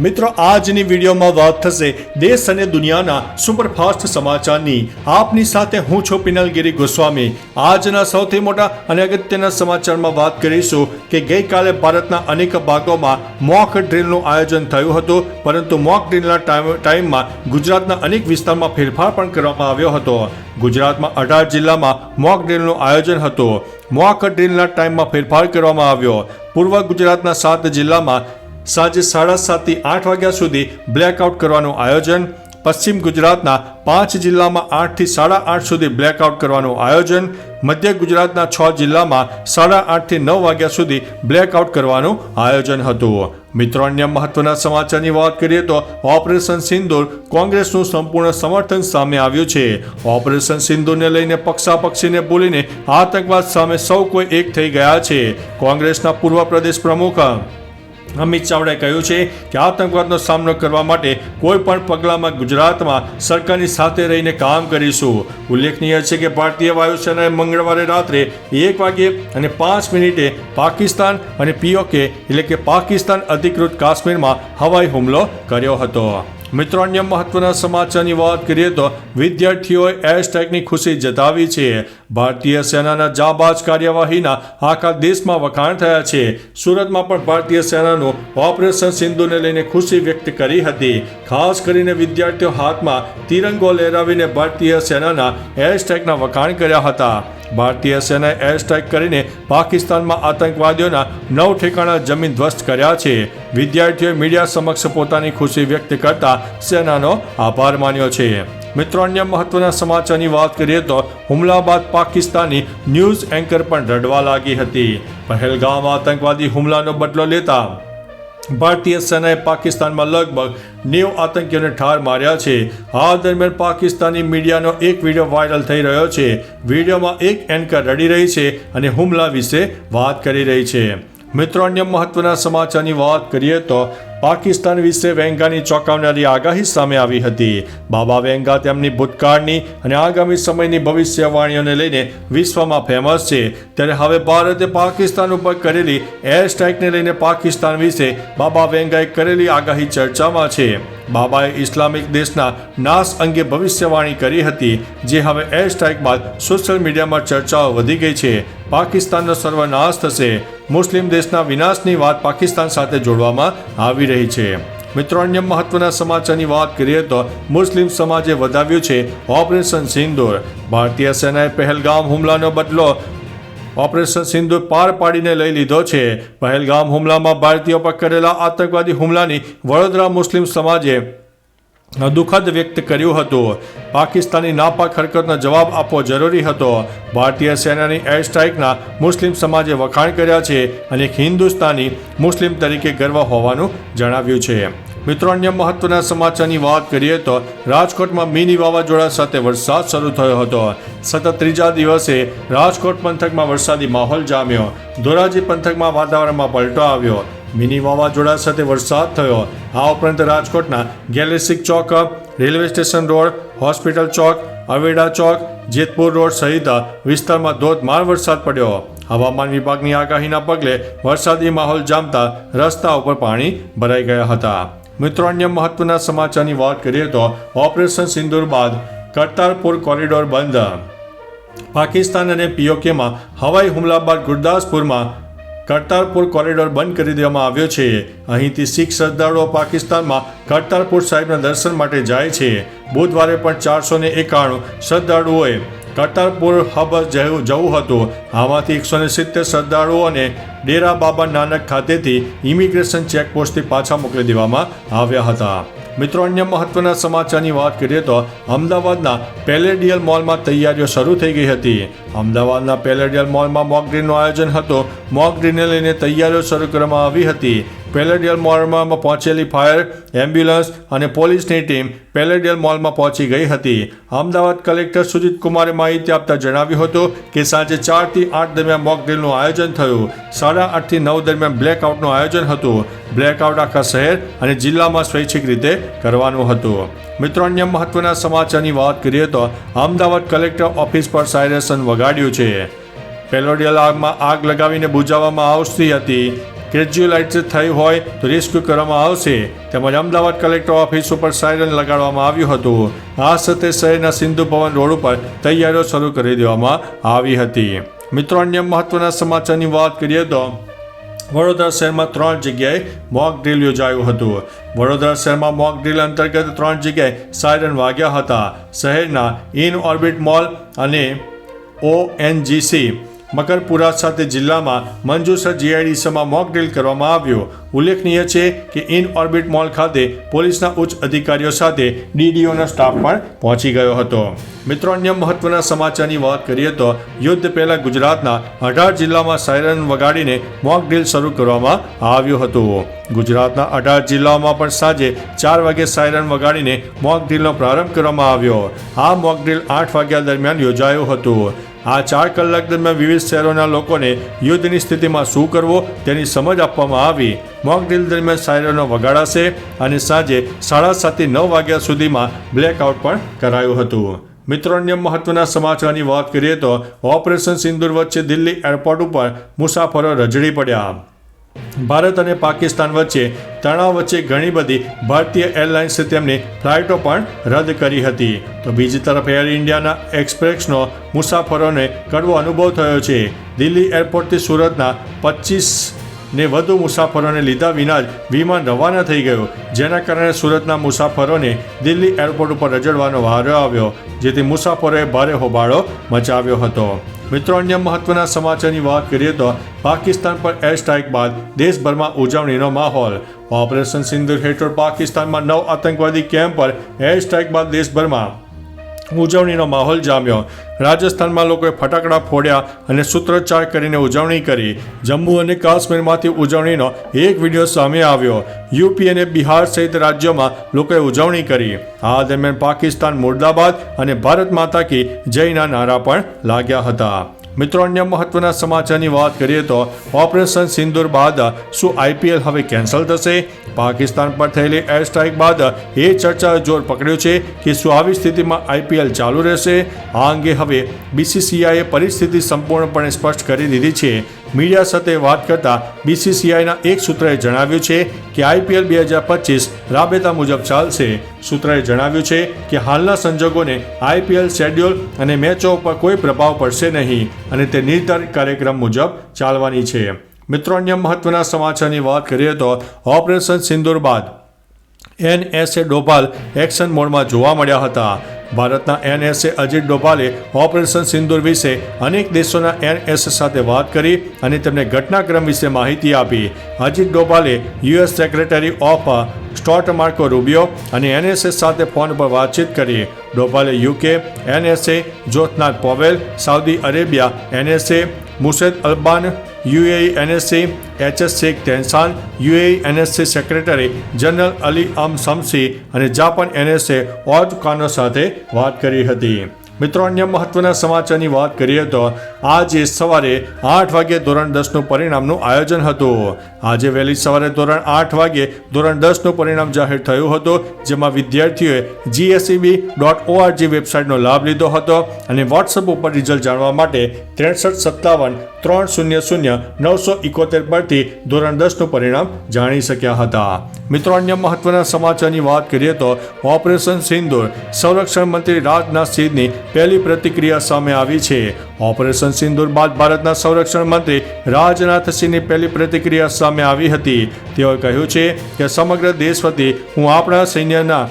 મિત્રો, આજની વિડીયોમાં વાત થશે દેશ અને દુનિયાના સુપરફાસ્ટ સમાચારની. આપની સાથે હું છું પિનલગીરી ગોસ્વામી. આજના સૌથી મોટા અને અગત્યના સમાચારમાં વાત કરીશું કે ગઈકાલે ભારતના અનેક ભાગોમાં મોક ડ્રીલનું આયોજન થયું હતું, પરંતુ મોક ડ્રીલના ટાઈમ- ટાઈમમાં ગુજરાતના અનેક વિસ્તારમાં ફેરફાર પણ કરવામાં આવ્યો હતો. ગુજરાતમાં અઢાર જિલ્લામાં મોક ડ્રીલનું આયોજન હતું. મોક ડ્રીલના ટાઈમમાં ફેરફાર કરવામાં આવ્યો. પૂર્વ ગુજરાતના સાત જિલ્લામાં સાંજે સાડા સાતથી આઠ વાગ્યા સુધી બ્લેકઆઉટ કરવાનું આયોજન, પશ્ચિમ ગુજરાતના પાંચ જિલ્લામાં આઠથી સાડા આઠ સુધી બ્લેકઆઉટ કરવાનું આયોજન, મધ્ય ગુજરાતના છ જિલ્લામાં સાડા આઠથી નવ વાગ્યા સુધી બ્લેકઆઉટ કરવાનું આયોજન હતું. મિત્રો, અન્ય મહત્વના સમાચારની વાત કરીએ તો ઓપરેશન સિંદૂર કોંગ્રેસનું સંપૂર્ણ સમર્થન સામે આવ્યું છે. ઓપરેશન સિંદૂરને લઈને પક્ષાપક્ષીને બોલીને આતંકવાદ સામે સૌ કોઈ એક થઈ ગયા છે. કોંગ્રેસના પૂર્વ પ્રદેશ પ્રમુખ અમિત ચાવડાએ કહ્યું છે કે આતંકવાદનો સામનો કરવા માટે કોઈ પણ પગલામાં ગુજરાતમાં સરકારની સાથે રહીને કામ કરીશું. ઉલ્લેખનીય છે કે ભારતીય વાયુસેનાએ મંગળવારે રાત્રે એક વાગ્યે અને પાંચ મિનિટે પાકિસ્તાન અને પીઓકે એટલે કે પાકિસ્તાન અધિકૃત કાશ્મીરમાં હવાઈ હુમલો કર્યો હતો. મિત્રો, અન્ય મહત્વના સમાચારની વાત કરીએ તો વિદ્યાર્થીઓએ એર સ્ટ્રાઇકની ખુશી જતાવી છે. ભારતીય સેનાના જાબાજ કાર્યવાહીના આખા દેશમાં વખાણ થયા છે. સુરતમાં પણ ભારતીય સેનાનું ઓપરેશન સિંધુને લઈને ખુશી વ્યક્ત કરી હતી. ખાસ કરીને વિદ્યાર્થીઓ હાથમાં તિરંગો લહેરાવીને ભારતીય સેનાના એર સ્ટ્રાઇકના વખાણ કર્યા હતા. ભારતીય સેનાએ એર સ્ટ્રાઇક કરીને પાકિસ્તાનમાં આતંકવાદીઓના નવ ઠેકાણા જમીન ધ્વસ્ત કર્યા છે. વિદ્યાર્થીઓએ મીડિયા સમક્ષ પોતાની ખુશી વ્યક્ત કરતા સેનાનો આભાર માન્યો છે. મિત્રો, અન્ય મહત્વના સમાચારની વાત કરીએ તો હુમલા બાદ પાકિસ્તાની ન્યૂઝ એન્કર પણ રડવા લાગી હતી. પહેલગામ આતંકવાદી હુમલાનો બદલો લેતા ભારતીય સેનાએ પાકિસ્તાનમાં લગભગ નેવ આતંકીઓને ઠાર માર્યા છે. આ દરમિયાન પાકિસ્તાની મીડિયાનો એક વીડિયો વાયરલ થઈ રહ્યો છે. વિડીયોમાં એક એન્કર રડી રહી છે અને હુમલા વિશે વાત કરી રહી છે. મિત્રો, અન્ય મહત્વના સમાચારની વાત કરીએ તો પાકિસ્તાન વિશે વેંગાની ચોંકાવનારી આગાહી સામે આવી હતી. બાબા વેંગા તેમની ભૂતકાળની અને આગામી સમયની ભવિષ્યવાણીઓને લઈને વિશ્વમાં ફેમસ છે. ત્યારે હવે ભારતે પાકિસ્તાન ઉપર કરેલી એર સ્ટ્રાઇકને લઈને પાકિસ્તાન વિશે બાબા વેંગાએ કરેલી આગાહી ચર્ચામાં છે. બાબાએ ઇસ્લામિક દેશના નાશ અંગે ભવિષ્યવાણી કરી હતી, જે હવે એર સ્ટ્રાઇક બાદ સોશિયલ મીડિયામાં ચર્ચાઓ વધી ગઈ છે. પાકિસ્તાનનો સર્વનાશ થશે. મુસ્લિમ દેશના વિનાશની વાત પાકિસ્તાન સાથે જોડવામાં આવી રહી છે. મિત્રો, અન્ય મહત્વના સમાચારની વાત કરીએ તો મુસ્લિમ સમાજે વધાવ્યું છે ઓપરેશન સિંદૂર. ભારતીય સેનાએ પહેલગામ હુમલાનો બદલો ઓપરેશન સિંધુ પાર પાડીને લઈ લીધો છે. પહેલગામ હુમલામાં ભારતીયો પર કરેલા આતંકવાદી હુમલાની વડોદરા મુસ્લિમ સમાજે દુઃખદ વ્યક્ત કર્યું હતું. પાકિસ્તાની નાપાક હરકતનો જવાબ આપવો જરૂરી હતો. ભારતીય સેનાની એર સ્ટ્રાઇકના મુસ્લિમ સમાજે વખાણ કર્યા છે અને એક હિન્દુસ્તાની મુસ્લિમ તરીકે ગર્વ હોવાનું જણાવ્યું છે. મિત્રો, અન્ય મહત્વના સમાચારની વાત કરીએ તો રાજકોટમાં મિની વાવાઝોડા સાથે વરસાદ શરૂ થયો હતો. સતત ત્રીજા દિવસે રાજકોટ પંથકમાં વરસાદી માહોલ જામ્યો. ધોરાજી પંથકમાં વાતાવરણમાં પલટો આવ્યો. મિની વાવાઝોડા સાથે વરસાદ થયો. આ ઉપરાંત રાજકોટના ગેલેક્સિક ચોક, રેલવે સ્ટેશન રોડ, હોસ્પિટલ ચોક, અવેડા ચોક, જેતપુર રોડ સહિત વિસ્તારમાં ધોધમાર વરસાદ પડ્યો. હવામાન વિભાગની આગાહીના પગલે વરસાદી માહોલ જામતા રસ્તા ઉપર પાણી ભરાઈ ગયા હતા. મિત્રો, અન્ય મહત્વના સમાચારની વાત કરીએ તો ઓપરેશન સિંદૂર બાદ કરતારપુર કોરિડોર બંધ. પાકિસ્તાન અને પીઓકેમાં હવાઈ હુમલા બાદ ગુરદાસપુરમાં કરતારપુર કોરિડોર બંધ કરી દેવામાં આવ્યો છે. અહીંથી શીખ શ્રદ્ધાળુઓ પાકિસ્તાનમાં કરતારપુર સાહેબના દર્શન માટે જાય છે. બુધવારે પણ ચારસો ને એકાણું શ્રદ્ધાળુઓએ કરતારપુર હબ જવું હતું. આમાંથી એકસો ને સિત્તેર શ્રદ્ધાળુઓને ડેરા બાબા નાનક ખાતેથી ઇમિગ્રેશન ચેકપોસ્ટથી પાછા મોકલી દેવામાં આવ્યા હતા. મિત્રો, અન્ય મહત્વના સમાચારની વાત કરીએ તો અમદાવાદના પેલેડિયલ મોલમાં તૈયારીઓ શરૂ થઈ ગઈ હતી. અમદાવાદના પેલેડિયલ મોલમાં મોકડ્રીલનું આયોજન હતું. મોકડ્રીલને લઈને તૈયારીઓ શરૂ કરવામાં આવી હતી. પેલેડિયલ મોલમાં પહોંચેલી ફાયર, એમ્બ્યુલન્સ અને પોલીસની ટીમ પેલેડિયલ મોલમાં પહોંચી ગઈ હતી. અમદાવાદ કલેક્ટર સુજીત કુમારે માહિતી આપતા જણાવ્યું હતું કે સાંજે ચારથી આઠ દરમિયાન મોકડ્રીલનું આયોજન થયું. સાડા આઠથી નવ દરમિયાન બ્લેકઆઉટનું આયોજન હતું. બ્લેકઆઉટ આખા શહેર અને જિલ્લામાં સ્વૈચ્છિક રીતે કરવાનું હતું. મિત્રો, અન્ય મહત્વના સમાચારની વાત કરીએ તો અમદાવાદ કલેક્ટર ઓફિસ પર સાયરેશન વગાડ્યું છે. પેલોડિયલ આગમાં આગ લગાવીને બુજાવવામાં આવતી હતી. ગ્રેજ્યુલાઇઝ થઈ હોય તો રેસ્ક્યુ કરવામાં આવશે. તેમજ અમદાવાદ કલેક્ટર ઓફિસ ઉપર સાયરન લગાડવામાં આવ્યું હતું. આ સાથે શહેરના સિંધુ ભવન રોડ ઉપર તૈયારીઓ શરૂ કરી દેવામાં આવી હતી. મિત્રો, અન્ય મહત્વના સમાચારની વાત કરીએ તો વડોદરા શહેરમાં ત્રણ જગ્યાએ મોક ડ્રીલ યોજાયું હતું. વડોદરા શહેરમાં મોક ડ્રીલ અંતર્ગત ત્રણ જગ્યાએ સાયરન વાગ્યા હતા. શહેરના ઇન ઓર્બિટ મોલ અને ઓએનજીસી મકરપુરા સાથે જિલ્લામાં મંજુસર જીઆઈડીસીમાં મોક ડ્રીલ કરવામાં આવ્યો. ઉલ્લેખનીય છે કે ઇન ઓર્બિટ મોલ ખાતે પોલીસના ઉચ્ચ અધિકારીઓ સાથે ડીડીઓનો સ્ટાફ પણ પહોંચી ગયો હતો. મિત્રો, અન્ય મહત્વના સમાચારની વાત કરીએ તો યુદ્ધ પહેલા ગુજરાતના અઢાર જિલ્લામાં સાયરન વગાડીને મોક ડ્રીલ શરૂ કરવામાં આવ્યું હતું. ગુજરાતના અઢાર જિલ્લાઓમાં પણ સાંજે ચાર વાગે સાયરન વગાડીને મોક ડ્રીલનો પ્રારંભ કરવામાં આવ્યો. આ મોક ડ્રીલ આઠ વાગ્યા દરમિયાન યોજાયું હતું. આ ચાર કલાક દરમિયાન વિવિધ શહેરોના લોકોને યુદ્ધની સ્થિતિમાં શું કરવો તેની સમજ આપવામાં આવી. મોક ડ્રીલ દરમિયાન સાયરનો વગાડાશે અને સાંજે સાડા સાતથી નવ વાગ્યા સુધીમાં બ્લેકઆઉટ પણ કરાયું હતું. મિત્રો, અન્ય મહત્વના સમાચારની વાત કરીએ તો ઓપરેશન સિંદુર વચ્ચે દિલ્હી એરપોર્ટ ઉપર મુસાફરો રજડી પડ્યા. ભારત અને પાકિસ્તાન વચ્ચે તણાવ વચ્ચે ઘણી બધી ભારતીય એરલાઇન્સે તેમની ફ્લાઇટો પણ રદ કરી હતી. તો બીજી તરફ એર ઇન્ડિયાના એક્સપ્રેસનો મુસાફરોને કડવો અનુભવ થયો છે. દિલ્હી એરપોર્ટથી સુરતના પચીસ ને વધુ મુસાફરોને લીધા વિના જ વિમાન રવાના થઈ ગયું, જેના કારણે સુરતના મુસાફરોને દિલ્હી એરપોર્ટ ઉપર રજડવાનો વારો આવ્યો, જેથી મુસાફરોએ ભારે હોબાળો મચાવ્યો હતો. મિત્રો, અન્ય મહત્વના સમાચારની વાત કરીએ તો પાકિસ્તાન પર એર સ્ટ્રાઇક બાદ દેશભરમાં ઉજવણીનો માહોલ. ઓપરેશન સિંધુ હેઠળ પાકિસ્તાનમાં નવ આતંકવાદી કેમ્પ પર એર સ્ટ્રાઇક બાદ દેશભરમાં ઉજવણીનો માહોલ જામ્યો. રાજસ્થાનમાં લોકોએ ફટાકડા ફોડ્યા અને સૂત્રોચ્ચાર કરીને ઉજવણી કરી. જમ્મુ અને કાશ્મીરમાંથી ઉજવણીનો એક વીડિયો સામે આવ્યો. યુપી અને બિહાર સહિત રાજ્યોમાં લોકોએ ઉજવણી કરી. આ દરમિયાન પાકિસ્તાન મુર્દાબાદ અને ભારત માતા કી જયના નારા પણ લાગ્યા હતા. મિત્રો, અન્ય મહત્વના સમાચારની વાત કરીએ તો ઓપરેશન સિંદૂર બાદ શું આઈપીએલ હવે કેન્સલ થશે? પાકિસ્તાન પર થયેલી એર સ્ટ્રાઇક બાદ એ ચર્ચા જોર પકડ્યો છે કે શું આવી સ્થિતિમાં આઈપીએલ ચાલુ રહેશે? આ અંગે હવે બીસીસીઆઈએ પરિસ્થિતિ સંપૂર્ણપણે સ્પષ્ટ કરી દીધી છે. મીડિયા સાથે વાત કરતા બીસીસીઆઈના એક સૂત્રએ જણાવ્યું છે કે આઈપીએલ બે હજાર પચીસ રાબેતા મુજબ ચાલશે. સૂત્રએ જણાવ્યું છે કે હાલના સંજોગોને આઈપીએલ શેડ્યુલ અને મેચો ઉપર કોઈ પ્રભાવ પડશે નહીં અને તે નિર્ધારિત કાર્યક્રમ મુજબ ચાલવાની છે. મિત્રો, અન્ય મહત્વના સમાચારની વાત કરીએ તો ઓપરેશન સિંદુર બાદ એનએસએ ડોભાલ એક્શન મોડમાં જોવા મળ્યા હતા. ભારતના એનએસએ અજીત ડોભાલે ઓપરેશન સિંદુર વિશે અનેક દેશોના એનએસ સાથે વાત કરી અને તેમને ઘટનાક્રમ વિશે માહિતી આપી. Ajit ડોભાલે US secretary of state Marco Rubio અને એનએસએ સાથે ફોન પર વાતચીત કરી. ડોભાલે UK NSA Jonathan Powell, Saudi Arabia NSA Musaed Alaiban UAE NSC HS Sheikh Tahnoun UAE NSC secretary general Ali અમ શમસી અને જાપાન એનએસએ ઓજ કાનો સાથે વાત કરી હતી. મિત્રો, અન્ય મહત્વના સમાચારની વાત કરીએ તો આજે સવારે આઠ વાગે ધોરણ દસનું પરિણામનું આયોજન હતું. આજે વહેલી સવારે ધોરણ આઠ વાગે ધોરણ દસનું પરિણામ જાહેર થયું હતું, જેમાં વિદ્યાર્થીઓએ જીએસઈબી ડોટ ઓઆરજી વેબસાઇટનો લાભ લીધો હતો અને વોટ્સઅપ ઉપર રિઝલ્ટ જાણવા માટે ત્રેસઠ સત્તાવન ત્રણ શૂન્ય શૂન્ય નવસો ઇકોતેર પરથી ધોરણ દસનું પરિણામ જાણી શક્યા હતા. મિત્રો, અન્ય મહત્વના સમાચારની વાત કરીએ તો ઓપરેશન સિંદુર સંરક્ષણ મંત્રી રાજનાથ સિંહની પહેલી પ્રતિક્રિયા સામે આવી છે. ઓપરેશન સિંદૂર બાદ ભારતના સંરક્ષણ મંત્રી રાજનાથસિંહની પહેલી પ્રતિક્રિયા સામે આવી હતી. તેઓએ કહ્યું છે કે સમગ્ર દેશ વતી હું આપણા સૈન્યના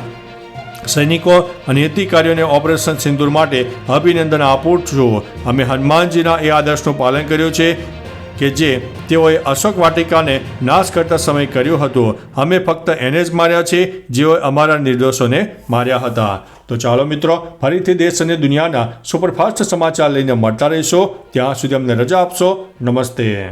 સૈનિકો અને અધિકારીઓને ઓપરેશન સિંદૂર માટે અભિનંદન આપું છું. અમે હનુમાનજીના એ આદર્શનું પાલન કર્યું છે કે જે તેઓએ અશોક વાટિકાને નાશ કરતા સમય કર્યું હતું. અમે ફક્ત એને જ માર્યા છે જેઓએ અમારા નિર્દોષોને માર્યા હતા. તો ચાલો મિત્રો, ફરીથી દેશ અને દુનિયાના સુપરફાસ્ટ સમાચાર લઈને મળતા રહીશો. ત્યાં સુધી અમને રજા આપશો. નમસ્તે.